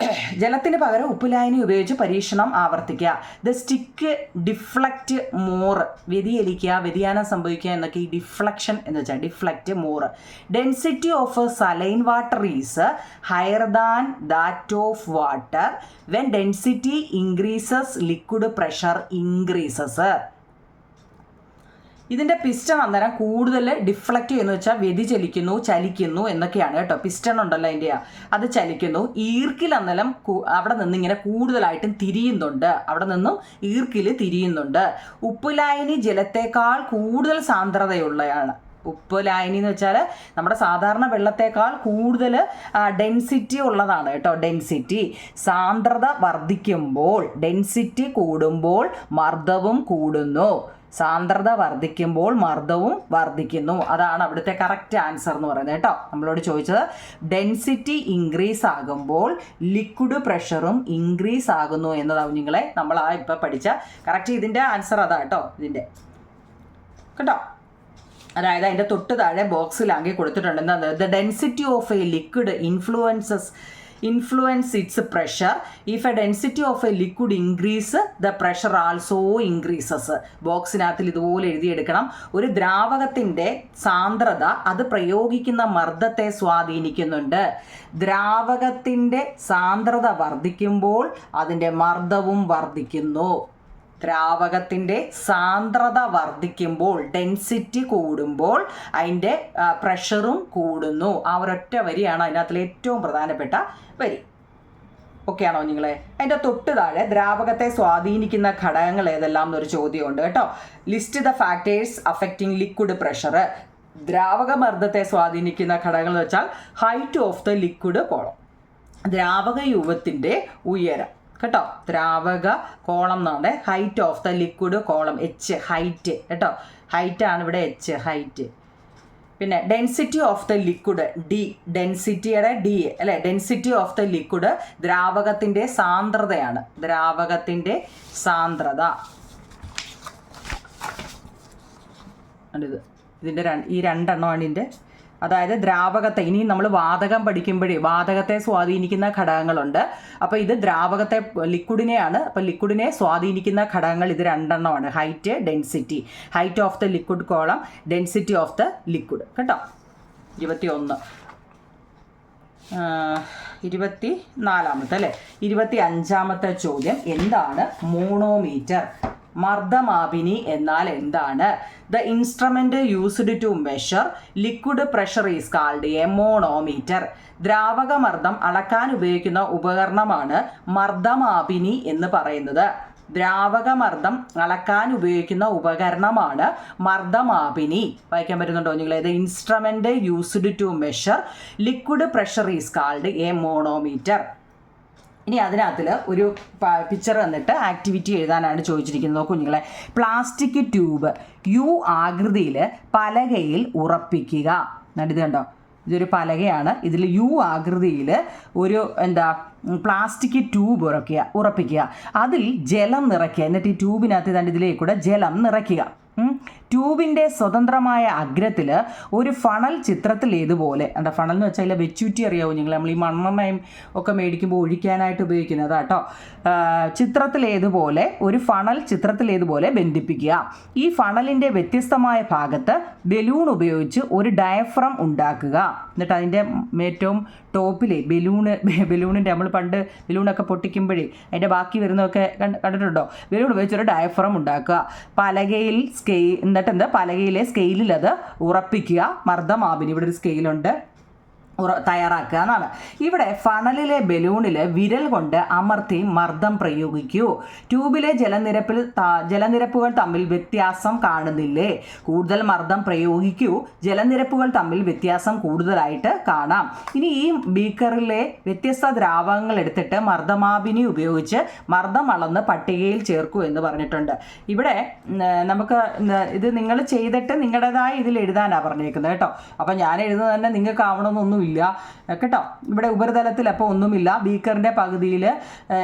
*clears throat* ജലത്തിന് പകരം ഉപ്പുലായനി ഉപയോഗിച്ച് പരീക്ഷണം ആവർത്തിക്കുക. ദ സ്റ്റിക്ക് ഡിഫ്ലക്റ്റ് മോർ വ്യതിയലിക്കുക വ്യതിയാനം സംഭവിക്കുക എന്നൊക്കെ ഈ ഡിഫ്ലക്ഷൻ എന്ന് വെച്ചാൽ deflect more density of saline water is higher than that of water when density increases liquid pressure increases ഇതിന്റെ പിസ്റ്റൺ അന്നേരം കൂടുതൽ ഡിഫ്ലക്റ്റ് ചെയ്യുന്നു വെച്ചാൽ വ്യതിചലിക്കുന്നു ചലിക്കുന്നു എന്നൊക്കെയാണ് കേട്ടോ. പിസ്റ്റൺ ഉണ്ടല്ലോ അതിന്റെ അത് ചലിക്കുന്നു. ഈർക്കിൽ അന്നേരം അവിടെ നിന്ന് ഇങ്ങനെ കൂടുതലായിട്ടും തിരിയുന്നുണ്ട്. അവിടെ നിന്നും ഈർക്കിൽ തിരിയുന്നുണ്ട്. ഉപ്പുലായനി ജലത്തേക്കാൾ കൂടുതൽ സാന്ദ്രതയുള്ളതാണ് ഉപ്പ് ലായനി എന്ന് വെച്ചാൽ നമ്മുടെ സാധാരണ വെള്ളത്തേക്കാൾ കൂടുതൽ ഡെൻസിറ്റി ഉള്ളതാണ് കേട്ടോ. ഡെൻസിറ്റി സാന്ദ്രത വർദ്ധിക്കുമ്പോൾ ഡെൻസിറ്റി കൂടുമ്പോൾ മർദ്ദവും കൂടുന്നു. സാന്ദ്രത വർദ്ധിക്കുമ്പോൾ മർദ്ദവും വർദ്ധിക്കുന്നു. അതാണ് അവിടുത്തെ കറക്റ്റ് ആൻസർ എന്ന് പറയുന്നത് കേട്ടോ. നമ്മളോട് ചോദിച്ചത് ഡെൻസിറ്റി ഇൻക്രീസ് ആകുമ്പോൾ ലിക്വിഡ് പ്രഷറും ഇൻക്രീസ് ആകുന്നു എന്നതാവും നിങ്ങളെ നമ്മൾ ആ ഇപ്പം പഠിച്ച കറക്റ്റ് ഇതിന്റെ ആൻസർ അതാ കേട്ടോ ഇതിന്റെ കേട്ടോ? അതായത് അതിന്റെ തൊട്ട് താഴെ ബോക്സിലാക്കി കൊടുത്തിട്ടുണ്ട്. എന്താ? The density of a liquid influences influence its pressure if a density of a liquid increase the pressure also increases ബോക്സിനകത്തിൽ ഇതുപോലെ എഴുതിയെടുക്കണം. ഒരു ദ്രാവകത്തിന്റെ സാന്ദ്രത അത് പ്രയോഗിക്കുന്ന മർദ്ദത്തെ സ്വാധീനിക്കുന്നുണ്ട്. ദ്രാവകത്തിന്റെ സാന്ദ്രത വർദ്ധിക്കുമ്പോൾ അതിന്റെ മർദ്ദവും വർദ്ധിക്കുന്നു. ദ്രാവകത്തിന്റെ സാന്ദ്രത വർദ്ധിക്കുമ്പോൾ ഡെൻസിറ്റി കൂടുമ്പോൾ അതിന്റെ പ്രഷറും കൂടുന്നു. ആ ഒരൊറ്റ വരിയാണ് അതിനകത്തിലെ ഏറ്റവും പ്രധാനപ്പെട്ട വരി. ഓക്കെ ആണോ നിങ്ങളെ? അതിന്റെ തൊട്ട് താഴെ ദ്രാവകത്തെ സ്വാധീനിക്കുന്ന ഘടകങ്ങൾ ഏതെല്ലാം എന്നൊരു ചോദ്യമുണ്ട് കേട്ടോ. List the factors affecting liquid pressure ദ്രാവകമർദ്ദത്തെ സ്വാധീനിക്കുന്ന ഘടകങ്ങൾ എന്ന് വെച്ചാൽ height of the liquid column ദ്രാവക യുവത്തിന്റെ ഉയരം. കേട്ടോ? ദ്രാവക കോളം എന്നാണ് height of the liquid column H height കേട്ടോ? ഹൈറ്റ് ആണ് ഇവിടെ എച്ച് ഹൈറ്റ് പിന്നെ density of the liquid D ഡെൻസിറ്റിയുടെ D അല്ലെ? ഡെൻസിറ്റി ഓഫ് ദ ലിക്വിഡ് ദ്രാവകത്തിന്റെ സാന്ദ്രതയാണ്. ദ്രാവകത്തിന്റെ സാന്ദ്രത. ഇത് ഇതിന്റെ ഈ രണ്ടെണ്ണമാണ് ഇതിന്റെ അതായത് ദ്രാവകത്തെ ഇനി നമ്മൾ വാതകം പഠിക്കുമ്പോഴേ വാതകത്തെ സ്വാധീനിക്കുന്ന ഘടകങ്ങളുണ്ട്. അപ്പോൾ ഇത് ദ്രാവകത്തെ ലിക്വിഡിനെയാണ് അപ്പോൾ ലിക്വിഡിനെ സ്വാധീനിക്കുന്ന ഘടകങ്ങൾ ഇത് രണ്ടെണ്ണമാണ്. Height density height of the liquid column density of the liquid കേട്ടോ? ഇരുപത്തി ഒന്ന് ഇരുപത്തി നാലാമത്തെ അല്ലേ? ഇരുപത്തി അഞ്ചാമത്തെ ചോദ്യം. എന്താണ് മോണോമീറ്റർ? മർദ്ദമാപിനി എന്നാൽ എന്താണ്? The instrument used to measure liquid pressure is called a manometer ദ്രാവകമർദ്ദം അളക്കാൻ ഉപയോഗിക്കുന്ന ഉപകരണമാണ് മർദ്ദമാപിനി എന്ന് പറയുന്നത്. ദ്രാവകമർദ്ദം അളക്കാൻ ഉപയോഗിക്കുന്ന ഉപകരണമാണ് മർദ്ദമാപിനി. വായിക്കാൻ പറ്റുന്നുണ്ടോ നിങ്ങൾ ഇത് instrument used to measure liquid pressure is called a manometer ഇനി അതിനകത്തിൽ ഒരു പിക്ചർ വന്നിട്ട് ആക്ടിവിറ്റി എഴുതാനാണ് ചോദിച്ചിരിക്കുന്നത് കുഞ്ഞുങ്ങളെ പ്ലാസ്റ്റിക് ട്യൂബ് യു ആകൃതിയിൽ പലകയിൽ ഉറപ്പിക്കുക. ഇത് കണ്ടോ? ഇതൊരു പലകയാണ്. ഇതിൽ യു ആകൃതിയിൽ ഒരു എന്താ പ്ലാസ്റ്റിക് ട്യൂബ് ഉറക്കുക ഉറപ്പിക്കുക. അതിൽ ജലം നിറയ്ക്കുക. എന്നിട്ട് ഈ ട്യൂബിനകത്ത് തന്നെ ഇതിലേക്ക് കൂടെ ജലം നിറയ്ക്കുക. ട്യൂബിന്റെ സ്വതന്ത്രമായ അഗ്രത്തിൽ ഒരു ഫണൽ ചിത്രത്തിൽ ഏതുപോലെ? എന്താ ഫണൽ എന്ന് വെച്ചാൽ വെച്ചൂറ്റി അറിയാവും നിങ്ങൾ നമ്മൾ ഈ മണ്ണെണ്ണയും ഒക്കെ മേടിക്കുമ്പോൾ ഒഴിക്കാനായിട്ട് ഉപയോഗിക്കുന്നത് കേട്ടോ ചിത്രത്തിലേതുപോലെ ഒരു ഫണൽ ചിത്രത്തിലേതുപോലെ ബന്ധിപ്പിക്കുക. ഈ ഫണലിന്റെ വ്യത്യസ്തമായ ഭാഗത്ത് ബലൂൺ ഉപയോഗിച്ച് ഒരു ഡയഫ്രം ഉണ്ടാക്കുക. എന്നിട്ട് അതിന്റെ ഏറ്റവും ടോപ്പിലെ ബലൂണ് ബലൂണിന്റെ നമ്മൾ പണ്ട് ബലൂണൊക്കെ പൊട്ടിക്കുമ്പോഴേ അതിന്റെ ബാക്കി വരുന്നതൊക്കെ കണ്ടിട്ടുണ്ടോ? ബലൂൺ ഉപയോഗിച്ചൊരു ഡയഫ്രം ഉണ്ടാക്കുക. പലകയിൽ സ്കെയിൽ എന്നിട്ട് എന്ത് പലകയിലെ സ്കെയിലിൽ അത് ഉറപ്പിക്കുക. മർദ്ദമാപിനി ഇവിടെ ഒരു സ്കെയിലുണ്ട് തയ്യാറാക്കുക എന്നാണ് ഇവിടെ ഫണലിലെ ബലൂണിൽ വിരൽ കൊണ്ട് അമർത്തി മർദ്ദം പ്രയോഗിക്കൂ. ട്യൂബിലെ ജലനിരപ്പിൽ ജലനിരപ്പുകൾ തമ്മിൽ വ്യത്യാസം കാണുന്നില്ലേ? കൂടുതൽ മർദ്ദം പ്രയോഗിക്കൂ. ജലനിരപ്പുകൾ തമ്മിൽ വ്യത്യാസം കൂടുതലായിട്ട് കാണാം. ഇനി ഈ ബീക്കറിലെ വ്യത്യസ്ത ദ്രാവകങ്ങൾ എടുത്തിട്ട് മർദ്ദമാപിനി ഉപയോഗിച്ച് മർദ്ദം അളന്ന് പട്ടികയിൽ ചേർക്കൂ എന്ന് പറഞ്ഞിട്ടുണ്ട്. ഇവിടെ നമുക്ക് ഇത് നിങ്ങൾ ചെയ്തിട്ട് നിങ്ങളുടേതായ ഇതിൽ എഴുതാനാണ് പറഞ്ഞേക്കുന്നത് കേട്ടോ. അപ്പം ഞാൻ എഴുതുന്നത് തന്നെ നിങ്ങൾക്ക് ഇല്ല കേട്ടോ? ഇവിടെ ഉപരിതലത്തിൽ അപ്പോൾ ഒന്നുമില്ല. ബീക്കറിന്റെ പകുതിയിൽ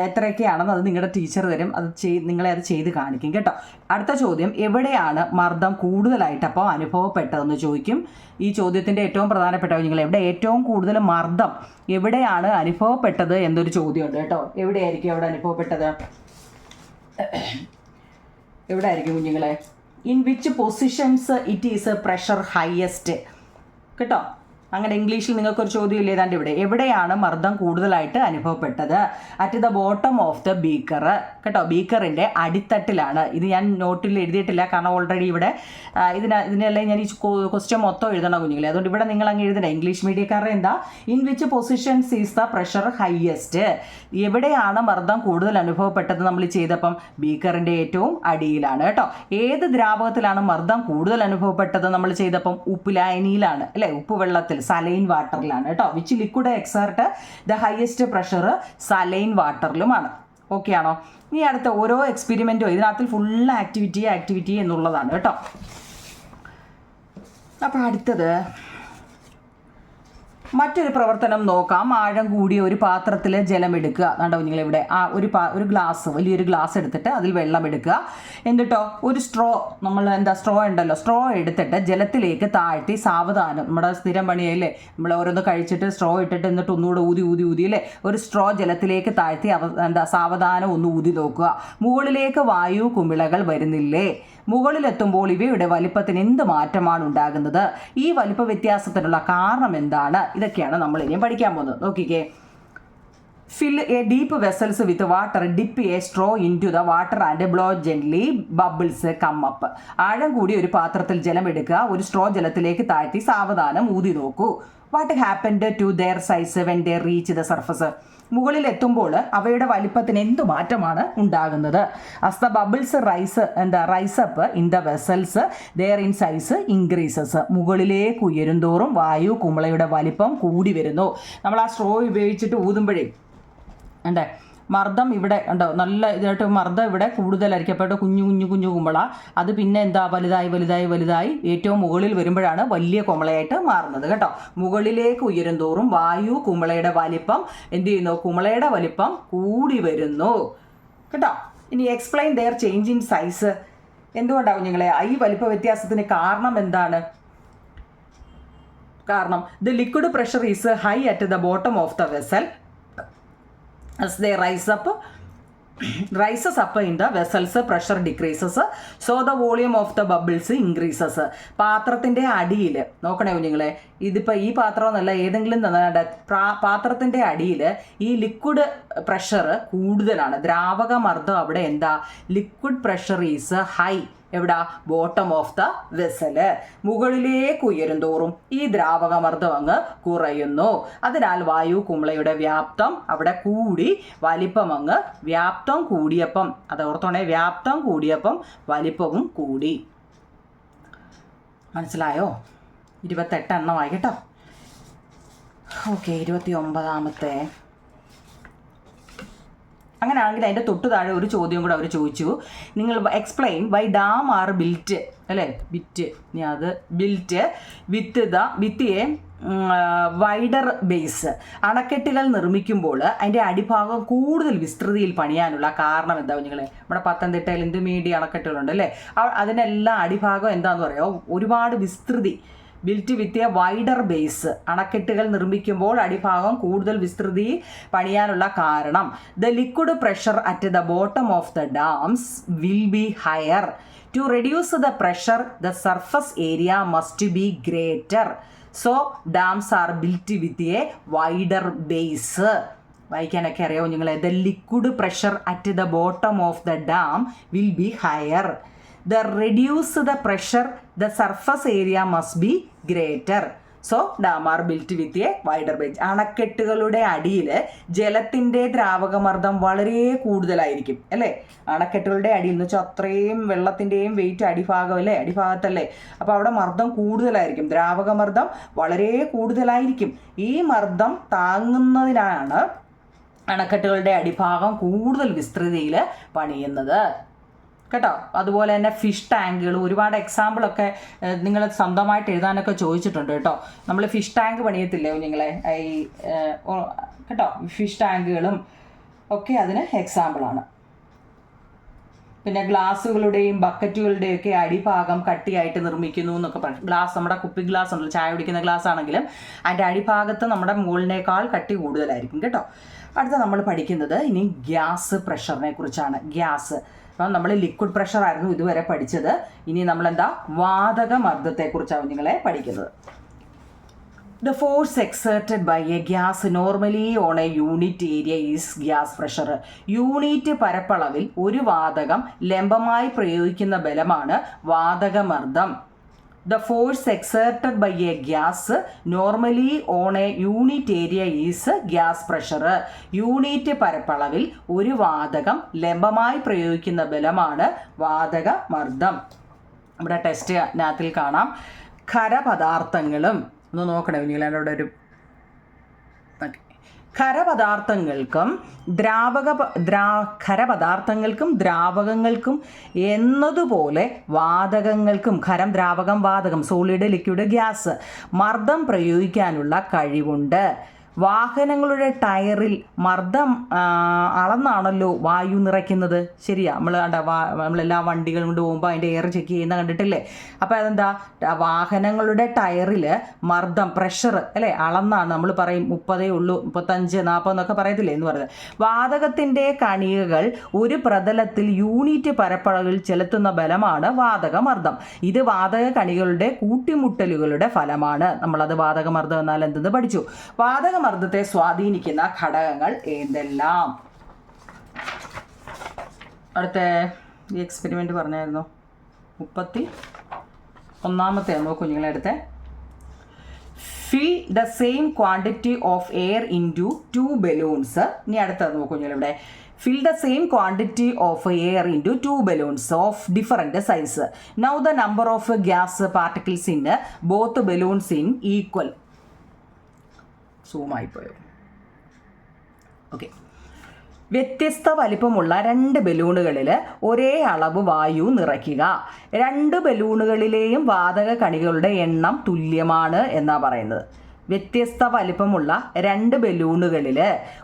എത്രയൊക്കെയാണെന്ന് അത് നിങ്ങളുടെ ടീച്ചർ തരും. അത് ചെയ് നിങ്ങളെ അത് ചെയ്ത് കാണിക്കും. കേട്ടോ? അടുത്ത ചോദ്യം എവിടെയാണ് മർദ്ദം കൂടുതലായിട്ട് അപ്പോൾ അനുഭവപ്പെട്ടതെന്ന് ചോദിക്കും. ഈ ചോദ്യത്തിന്റെ ഏറ്റവും പ്രധാനപ്പെട്ട നിങ്ങൾ എവിടെ ഏറ്റവും കൂടുതൽ മർദ്ദം എവിടെയാണ് അനുഭവപ്പെട്ടത് എന്നൊരു ചോദ്യമുണ്ട് കേട്ടോ. എവിടെയായിരിക്കും അവിടെ അനുഭവപ്പെട്ടത്? എവിടെ ആയിരിക്കും കുഞ്ഞുങ്ങളെ? In which positions it is pressure highest കേട്ടോ? അങ്ങനെ ഇംഗ്ലീഷിൽ നിങ്ങൾക്കൊരു ചോദ്യം ഇല്ല ഏതാണ്ട് ഇവിടെ. എവിടെയാണ് മർദ്ദം കൂടുതലായിട്ട് അനുഭവപ്പെട്ടത്? At the bottom of the beaker കേട്ടോ ബീക്കറിന്റെ അടിത്തട്ടിലാണ്. ഇത് ഞാൻ നോട്ടിൽ എഴുതിയിട്ടില്ല കാരണം ഓൾറെഡി ഇവിടെ ഇതിന് ഇതിനെല്ലാം ഞാൻ ഈ ക്വസ്റ്റ്യൻ മൊത്തം എഴുതണം കുഞ്ഞുങ്ങളെ. അതുകൊണ്ട് ഇവിടെ നിങ്ങൾ അങ്ങ് എഴുതണം ഇംഗ്ലീഷ് മീഡിയക്കാരുടെ എന്താ? In which positions is the pressure highest എവിടെയാണ് മർദ്ദം കൂടുതൽ അനുഭവപ്പെട്ടത് നമ്മൾ ചെയ്തപ്പം? ബീക്കറിന്റെ ഏറ്റവും അടിയിലാണ്. കേട്ടോ ഏത് ദ്രാവകത്തിലാണ് മർദ്ദം കൂടുതൽ അനുഭവപ്പെട്ടത് നമ്മൾ ചെയ്തപ്പം? ഉപ്പിലായനിയിലാണ് അല്ലേ? ഉപ്പ് വെള്ളത്തിൽ. സലൈൻ വാട്ടറിലാണ് കേട്ടോ. Which liquid exert the highest pressure saline വാട്ടറിലുമാണ് okay ആണോ? ഇനി അടുത്ത ഓരോ എക്സ്പെരിമെന്റും ഇതിനകത്ത് ഫുൾ ആക്ടിവിറ്റി ആക്ടിവിറ്റി എന്നുള്ളതാണ് കേട്ടോ. അപ്പോൾ അടുത്തത് മറ്റൊരു പ്രവർത്തനം നോക്കാം. ആഴം കൂടിയ ഒരു പാത്രത്തിൽ ജലം എടുക്കുക കണ്ടോ നിങ്ങൾ ഇവിടെ ആ ഒരു പാ ഒരു ഗ്ലാസ് വലിയൊരു ഗ്ലാസ് എടുത്തിട്ട് അതിൽ വെള്ളം എടുക്കുക. എന്നിട്ടോ ഒരു സ്ട്രോ നമ്മൾ എന്താ സ്ട്രോ ഉണ്ടല്ലോ. സ്ട്രോ എടുത്തിട്ട് ജലത്തിലേക്ക് താഴ്ത്തി സാവധാനം. നമ്മുടെ സ്ഥിരം പണിയല്ലേ? നമ്മൾ ഓരോന്ന് കഴിച്ചിട്ട് സ്ട്രോ ഇട്ടിട്ട് എന്നിട്ട് ഒന്നുകൂടെ ഊതി ഊതി ഊതി അല്ലേ? ഒരു സ്ട്രോ ജലത്തിലേക്ക് താഴ്ത്തി എന്താ സാവധാനം ഒന്ന് ഊതി നോക്കുക. മുകളിലേക്ക് വായു കുമിളകൾ വരുന്നില്ലേ? മുകളിലെത്തുമ്പോൾ ഇവയുടെ വലിപ്പത്തിന് എന്ത് മാറ്റമാണ് ഉണ്ടാകുന്നത്? ഈ വലിപ്പ വ്യത്യാസത്തിനുള്ള കാരണം എന്താണ്? ഇതൊക്കെയാണ് നമ്മൾ ഇനിയും പഠിക്കാൻ പോകുന്നത്? നോക്കിക്കേ. Fill a deep vessels with water dip a straw into the water and blow gently bubbles come up ആഴം കൂടി ഒരു പാത്രത്തിൽ ജലം എടുക്കുക. ഒരു സ്ട്രോ ജലത്തിലേക്ക് താഴ്ത്തി സാവധാനം ഊതി നോക്കൂ. What happened to their size when they reach the surface മുകളിൽ എത്തുമ്പോൾ അവയുടെ വലിപ്പത്തിന് എന്ത് മാറ്റമാണ് ഉണ്ടാകുന്നത്? അസ് ദ ബബിൾസ് റൈസ് എന്താ rise up in the vessels their in size increases മുകളിലേക്ക് ഉയരുന്തോറും വായു കുമ്പളയുടെ വലിപ്പം കൂടി വരുന്നു. നമ്മൾ ആ സ്ട്രോ ഉപയോഗിച്ചിട്ട് ഊതുമ്പോഴേ ഉണ്ട് മർദ്ദം ഇവിടെ ഉണ്ടോ? നല്ല ഇതായിട്ട് മർദ്ദം ഇവിടെ കൂടുതലായിരിക്കും. അപ്പോൾ കുഞ്ഞു കുഞ്ഞു കുഞ്ഞു കുമ്പള. അത് പിന്നെ എന്താ? വലുതായി വലുതായി വലുതായി ഏറ്റവും മുകളിൽ വരുമ്പോഴാണ് വലിയ കുമളയായിട്ട് മാറുന്നത് കേട്ടോ. മുകളിലേക്ക് ഉയരും തോറും വായു കുമളയുടെ വലിപ്പം എന്ത് ചെയ്യുന്നു? കുമളയുടെ വലിപ്പം കൂടി വരുന്നു കേട്ടോ. ഇനി explain their change in size എന്തുകൊണ്ടാവും നിങ്ങളെ ഈ വലിപ്പ വ്യത്യാസത്തിന് കാരണം എന്താണ്? കാരണം the liquid pressure is high at the bottom of the vessel as they rise up rises up in the vessels pressure decreases so the volume of the bubbles increases പാത്രത്തിന്റെ അടിയിൽ നോക്കണേ കുഞ്ഞുങ്ങളെ ഇതിപ്പോൾ ഈ പാത്രം എന്നല്ല ഏതെങ്കിലും പാത്രത്തിന്റെ അടിയിൽ ഈ ലിക്വിഡ് പ്രഷർ കൂടുതലാണ്. ദ്രാവക മർദ്ദം അവിടെ എന്താ? ലിക്വിഡ് പ്രഷർ ഈസ് ഹൈ എവിടാ? ബോട്ടം ഓഫ് ദ വെസൽ മുകളിലേക്ക് ഉയരും തോറും ഈ ദ്രാവകമർദ്ദം അങ്ങ് കുറയുന്നു. അതിനാൽ വായു കുമ്പളയുടെ വ്യാപ്തം അവിടെ കൂടി വലിപ്പം അങ്ങ് വ്യാപ്തം കൂടിയപ്പം അത് ഓർത്തോണേ വ്യാപ്തം കൂടിയപ്പം വലിപ്പവും കൂടി. മനസ്സിലായോ? ഇരുപത്തെട്ട് എണ്ണമായി കേട്ടോ. ഓക്കെ ഇരുപത്തി ഒമ്പതാമത്തെ അങ്ങനെയാണെങ്കിൽ അതിന്റെ തൊട്ട് താഴെ ഒരു ചോദ്യം കൂടെ അവർ ചോദിച്ചു. നിങ്ങൾ explain why dam are built അല്ലേ? ബിറ്റ് ഞാൻ അത് built with the with a wider base അണക്കെട്ടുകൾ നിർമ്മിക്കുമ്പോൾ അതിന്റെ അടിഭാഗം കൂടുതൽ വിസ്തൃതിയിൽ പണിയാനുള്ള കാരണം എന്താ നിങ്ങൾ നമ്മുടെ പത്തനംതിട്ടയിൽ മീഡിയ അണക്കെട്ടുകളുണ്ട് അല്ലേ? അതിനെല്ലാം അടിഭാഗം എന്താണെന്ന് പറയുമോ ഒരുപാട് വിസ്തൃതി. Built with a wider base അണക്കെട്ടുകൾ നിർമ്മിക്കുമ്പോൾ അടിഭാഗം കൂടുതൽ വിസ്തൃതി പണിയാനുള്ള കാരണം. The liquid pressure at the bottom of the dams will be higher to reduce the pressure the surface area must be greater so dams are built with a wider base വായിക്കാനൊക്കെ അറിയാമോ നിങ്ങളെ? The liquid pressure at the bottom of the dam will be higher the reduce the pressure the surface area must be greater so dams are built with a wider bench അണക്കെട്ടുകളുടെ അടിയിൽ ജലത്തിന്റെ ദ്രാവകമർദ്ദം വളരെ കൂടുതലായിരിക്കും അല്ലേ? അണക്കെട്ടുകളുടെ അടിയിൽ എന്ന് വെച്ചാൽ അത്രയും വെള്ളത്തിന്റെയും വെയിറ്റ് അടിഭാഗം അല്ലേ? അടിഭാഗത്തല്ലേ? അപ്പോൾ അവിടെ മർദ്ദം കൂടുതലായിരിക്കും. ദ്രാവകമർദ്ദം വളരെ കൂടുതലായിരിക്കും. ഈ മർദ്ദം താങ്ങുന്നതിനാണ് അണക്കെട്ടുകളുടെ അടിഭാഗം കൂടുതൽ വിസ്തൃതിയിൽ പണിയുന്നത്. കേട്ടോ? അതുപോലെ തന്നെ ഫിഷ് ടാങ്കുകൾ ഒരുപാട് എക്സാമ്പിളൊക്കെ നിങ്ങൾ സ്വന്തമായിട്ട് എഴുതാനൊക്കെ ചോദിച്ചിട്ടുണ്ട് കേട്ടോ. നമ്മൾ ഫിഷ് ടാങ്ക് പണിയത്തില്ലേ നിങ്ങളെ ഈ കേട്ടോ? ഫിഷ് ടാങ്കുകളും ഒക്കെ അതിന് എക്സാമ്പിളാണ് പിന്നെ ഗ്ലാസ്സുകളുടെയും ബക്കറ്റുകളുടെയും ഒക്കെ അടിഭാഗം കട്ടിയായിട്ട് നിർമ്മിക്കുന്നു എന്നൊക്കെ പറയും ഗ്ലാസ് നമ്മുടെ കുപ്പി ഗ്ലാസ് ഉണ്ടല്ലോ ചായ കുടിക്കുന്ന ഗ്ലാസ് ആണെങ്കിലും അതിന്റെ അടിഭാഗത്ത് നമ്മുടെ മുകളിനേക്കാൾ കട്ടി കൂടുതലായിരിക്കും കേട്ടോ. അടുത്ത നമ്മൾ പഠിക്കുന്നത് ഇനി ഗ്യാസ് പ്രഷറിനെ കുറിച്ചാണ്. ഗ്യാസ്. അപ്പം നമ്മൾ ലിക്വിഡ് പ്രഷർ ആയിരുന്നു ഇതുവരെ പഠിച്ചത്. ഇനി നമ്മൾ എന്താ വാതക മർദ്ദത്തെക്കുറിച്ചാണ് നിങ്ങളെ പഠിക്കുന്നത്. The force exerted by a gas normally on a unit area is gas pressure unit പരപ്പളവിൽ ഒരു വാതകം ലംബമായി പ്രയോഗിക്കുന്ന ബലമാണ് വാതകമർദ്ദം the force exerted by a gas normally on a unit area is gas pressure unit പരപ്പളവിൽ ഒരു വാതകം ലംബമായി പ്രയോഗിക്കുന്ന ബലമാണ് വാതക മർദ്ദം ഇവിടെ നമ്മുടെ ടെസ്റ്റിനകത്തിൽ കാണാം ഖരപദാർത്ഥങ്ങളും ഒന്ന് നോക്കണേ കുഞ്ഞുങ്ങളെ ഒരു ഓക്കേ. ഖരപദാർത്ഥങ്ങൾക്കും ദ്രാവക ദ്രാ ഖരപദാർത്ഥങ്ങൾക്കും ദ്രാവകങ്ങൾക്കും എന്നതുപോലെ വാതകങ്ങൾക്കും ഖരം ദ്രാവകം വാതകം സോളിഡ് ലിക്വിഡ് ഗ്യാസ് മർദ്ദം പ്രയോഗിക്കാനുള്ള കഴിവുണ്ട്. വാഹനങ്ങളുടെ ടയറിൽ മർദ്ദം അളന്നാണല്ലോ വായു നിറയ്ക്കുന്നത്. ശരിയാ നമ്മൾ കണ്ട നമ്മളെല്ലാ വണ്ടികൾ കൊണ്ട് പോകുമ്പോൾ അതിന്റെ എയർ ചെക്ക് ചെയ്യുന്ന കണ്ടിട്ടില്ലേ? അപ്പോൾ അതെന്താ? വാഹനങ്ങളുടെ ടയറിൽ മർദ്ദം പ്രഷർ അല്ലേ? അളന്നാണ് നമ്മൾ പറയും മുപ്പതേ ഉള്ളൂ മുപ്പത്തഞ്ച് നാൽപ്പത് എന്നൊക്കെ പറയത്തില്ലേ എന്ന് പറയുന്നത്. വാതകത്തിന്റെ കണികകൾ ഒരു പ്രതലത്തിൽ യൂണിറ്റ് പരപ്പളവിൽ ചെലുത്തുന്ന ബലമാണ് വാതകമർദ്ദം ഇത് വാതക കണികളുടെ കൂട്ടിമുട്ടലുകളുടെ ഫലമാണ്. നമ്മളത് വാതകമർദ്ദം എന്നാൽ എന്തെന്ന് പഠിച്ചു? വാതകമർദ്ദം വാതകമർദ്ദത്തെ സ്വാധീനിക്കുന്ന ഘടകങ്ങൾ എന്തെല്ലാം അടുത്ത ഈ എക്സ്പെരിമെന്റ് പറഞ്ഞായിരുന്നു. മുപ്പത്തി ഒന്നാമത്തെ നോക്കൂ കുഞ്ഞുങ്ങളെ അടുത്തേ fill the same quantity of air into two balloons ഇനി അടുത്തത് നോക്കൂ കുഞ്ഞുങ്ങൾ ഇവിടെ fill the same quantity of air into two balloons of different size now the number of gas particles in both balloons in equal സൂമായിപ്പോയോ? Okay വ്യത്യസ്ത വലിപ്പമുള്ള രണ്ട് ബലൂണുകളിൽ ഒരേ അളവ് വായു നിറയ്ക്കുക. രണ്ട് ബലൂണുകളിലെയും വാതക കണികളുടെ എണ്ണം തുല്യമാണ് എന്നാണ് പറയുന്നത്. വ്യത്യസ്ത വലിപ്പമുള്ള രണ്ട് ബലൂണുകളിൽ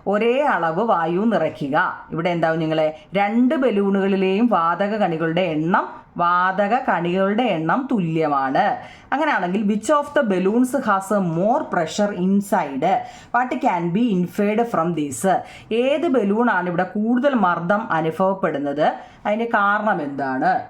ഒരേ അളവ് വായു നിറയ്ക്കുക. ഇവിടെ എന്താവും നിങ്ങളെ? രണ്ട് ബലൂണുകളിലെയും വാതക കണികളുടെ എണ്ണം വാതക കണികളുടെ എണ്ണം തുല്യമാണ്. അങ്ങനെയാണെങ്കിൽ which of the balloons has a more pressure inside what can be inferred from these ഏത് ബലൂണാണ് ഇവിടെ കൂടുതൽ മർദ്ദം അനുഭവപ്പെടുന്നത്? അതിന് കാരണം എന്താണ്?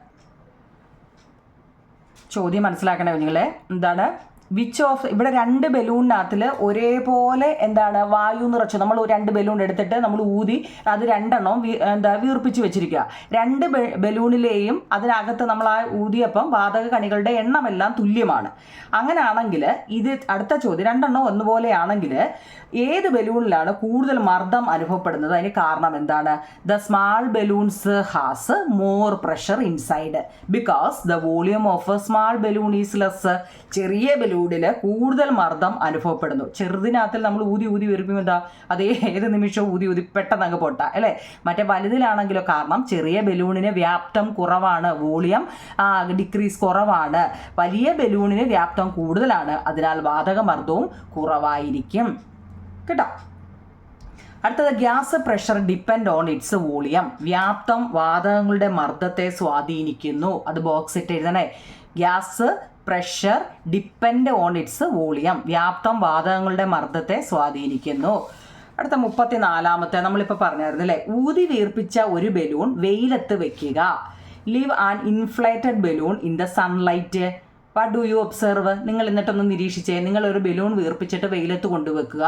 ചോദ്യം മനസ്സിലാക്കണേ നിങ്ങളെ? എന്താണ്? വിച്ച് ഓഫ് ഇവിടെ രണ്ട് ബലൂണിനകത്തിൽ ഒരേപോലെ എന്താണ് വായു നിറച്ചു നമ്മൾ രണ്ട് ബലൂൺ എടുത്തിട്ട് നമ്മൾ ഊതി അത് രണ്ടെണ്ണം എന്താ വീർപ്പിച്ച് വെച്ചിരിക്കുക. രണ്ട് ബലൂണിലെയും അതിനകത്ത് നമ്മൾ ആ ഊതിയപ്പം വാതക കണികളുടെ എണ്ണമെല്ലാം തുല്യമാണ്. അങ്ങനെയാണെങ്കിൽ ഇത് അടുത്ത ചോദ്യം രണ്ടെണ്ണം ഒന്നുപോലെയാണെങ്കിൽ ഏത് ബലൂണിലാണ് കൂടുതൽ മർദ്ദം അനുഭവപ്പെടുന്നത്? അതിന് കാരണം എന്താണ്? The small balloons has more pressure inside because the volume of a small balloon is less ചെറിയ ബലൂണിൽ കൂടുതൽ മർദ്ദം അനുഭവപ്പെടുന്നു. ചെറുതിനകത്തിൽ നമ്മൾ ഊതി ഊതി വീർപ്പിക്കുമ്പോൾ എന്താ? അത് ഏത് നിമിഷവും ഊതി ഊതി പെട്ടെന്ന് അങ്ങ് പൊട്ട അല്ലേ? മറ്റേ വലുതിലാണെങ്കിലോ കാരണം ചെറിയ ബലൂണിന് വ്യാപ്തം കുറവാണ് വോളിയം ഡിക്രീസ് കുറവാണ്. വലിയ ബലൂണിന് വ്യാപ്തം കൂടുതലാണ് അതിനാൽ വാതകമർദ്ദവും കുറവായിരിക്കും. കേട്ടോ? അടുത്തത് gas pressure depend on its volume. വ്യാപ്തം വാതകങ്ങളുടെ മർദ്ദത്തെ സ്വാധീനിക്കുന്നു. അത് ബോക്സ് ഇട്ട് എഴുതണേ. Gas pressure depend on its volume വ്യാപ്തം വാതകങ്ങളുടെ മർദ്ദത്തെ സ്വാധീനിക്കുന്നു. അടുത്ത മുപ്പത്തിനാലാമത്തെ നമ്മളിപ്പോൾ പറഞ്ഞായിരുന്നു അല്ലേ? ഊതി വീർപ്പിച്ച ഒരു ബലൂൺ വെയിലത്ത് വെക്കുക. Leave an inflated balloon in the sunlight what do you observe നിങ്ങൾ എന്നിട്ടൊന്ന് നിരീക്ഷിച്ചേ. നിങ്ങൾ ഒരു ബലൂൺ വീർപ്പിച്ചിട്ട് വെയിലത്ത് കൊണ്ടുവെക്കുക.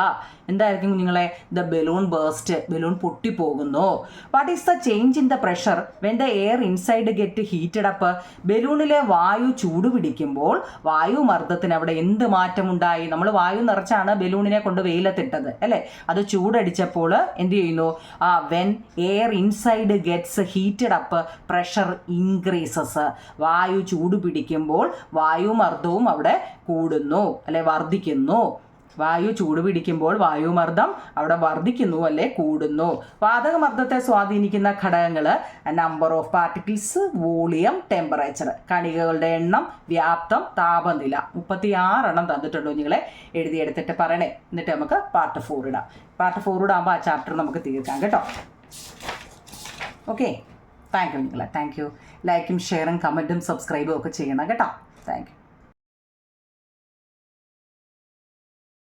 എന്തായിരിക്കും കുഞ്ഞുങ്ങളെ? The balloon burst balloon പൊട്ടിപ്പോകുന്നു. What is the change in the pressure when the air inside get heated up ബലൂണിലെ വായു ചൂട് പിടിക്കുമ്പോൾ വായു മർദ്ദത്തിന് അവിടെ എന്ത് മാറ്റമുണ്ടായി? നമ്മൾ വായു നിറച്ചാണ് ബലൂണിനെ കൊണ്ട് വെയിലത്തിട്ടത് അല്ലേ? അത് ചൂടടിച്ചപ്പോൾ എന്ത് ചെയ്യുന്നു? ആ when air inside gets heated up pressure increases വായു ചൂട് പിടിക്കുമ്പോൾ വായുമർദ്ദവും അവിടെ കൂടുന്നു അല്ലെ വർദ്ധിക്കുന്നു. വായു ചൂട് പിടിക്കുമ്പോൾ വായുമർദ്ദം അവിടെ വർദ്ധിക്കുന്നു അല്ലെ കൂടുന്നു. വാതകമർദ്ദത്തെ സ്വാധീനിക്കുന്ന ഘടകങ്ങൾ number of particles volume temperature കണികകളുടെ എണ്ണം വ്യാപ്തം താപനില. മുപ്പത്തി ആറെണ്ണം തന്നിട്ടുണ്ടോ നിങ്ങളെ എഴുതിയെടുത്തിട്ട് പറയണേ. എന്നിട്ട് നമുക്ക് പാർട്ട് ഫോർ ഇടാം. പാർട്ട് ഫോർ ഇടാകുമ്പോൾ ആ ചാപ്റ്റർ നമുക്ക് തീർക്കാം കേട്ടോ. ഓക്കെ താങ്ക് യു നിങ്ങളെ താങ്ക് യു ലൈക്കും ഷെയറും കമന്റും സബ്സ്ക്രൈബും ഒക്കെ ചെയ്യണം കേട്ടോ. Thank you